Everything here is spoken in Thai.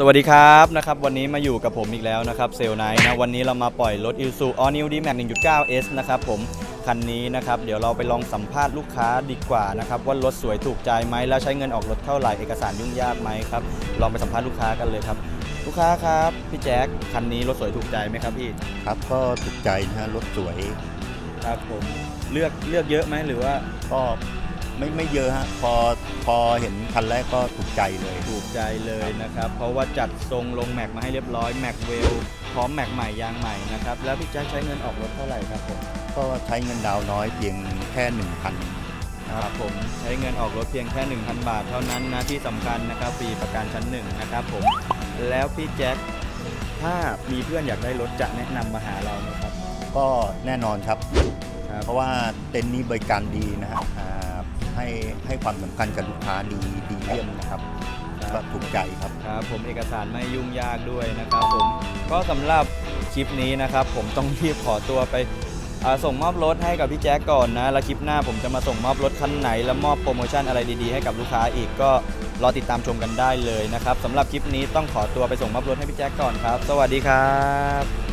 สวัสดีครับนะครับวันนี้มาอยู่กับผมอีกแล้วนะครับเซลไนนะวันนี้เรามาปล่อยรถ i s u All New D-Max 1.9 S นะครับผมคันนี้นะครับเดี๋ยวเราไปลองสัมภาษณ์ลูกค้าดีกว่านะครับว่ารถสวยถูกใจไหมแล้วใช้เงินออกรถเท่าไหร่เอกสารยุ่งยากไหมครับลองไปสัมภาษณ์ลูกค้ากันเลยครับ ลูกค้าครับพี่แจ๊คคันนี้รถสวยถูกใจไหมครับพี่ครับก็ถูกใจนะฮะรถสวยครับผมเลือกเลือกเยอะไหมหรือว่าก็ ไม่ไม่เยอะฮะพอพอเห็นคันแรกก็ถูกใจเลย ถูกใจเลยนะครับ เพราะว่าจัดทรงลงแม็กมาให้เรียบร้อยแม็กเวลพร้อมแม็กใหม่ยางใหม่นะครับ แล้วพี่แจ๊คใช้เงินออกรถเท่าไหร่ครับผมก็ใช้เงินดาวน์น้อยเพียงแค่หนึ่งพันครับผมใช้เงินออกรถเพียงแค่ 1,000 บาทเท่านั้นนะที่สำคัญนะครับฟรีประกันชั้นหนึ่งนะครับผมแล้วพี่แจ็คถ้ามีเพื่อนอยากได้รถจะแนะนำมาหาเราไหมครับก็แน่นอนครับ ครับเพราะว่าเต็นท์นี้บริการดีนะฮะอ่า ให้ให้ความสำคัญกับลูกค้าดีดีเยี่ยมนะครับคก็รับถูกใจครับ ครับผมเอกสารไม่ยุ่งยากด้วยนะครับผมก็สำหรับคลิปนี้นะครับ ผมต้องรีบขอตัวไปอ่าส่งมอบรถให้กับพี่แจ๊คก่อนนะ แล้วคลิปหน้าผมจะมาส่งมอบรถคันไหน แล้วมอบโปรโมชั่นอะไรดีๆ ให้กับลูกค้าอีกก็รอติดตามชมกันได้เลยนะครับสำหรับคลิปนี้ต้องขอตัวไปส่งมอบรถให้พี่แจ๊คก่อนครับ สวัสดีครับ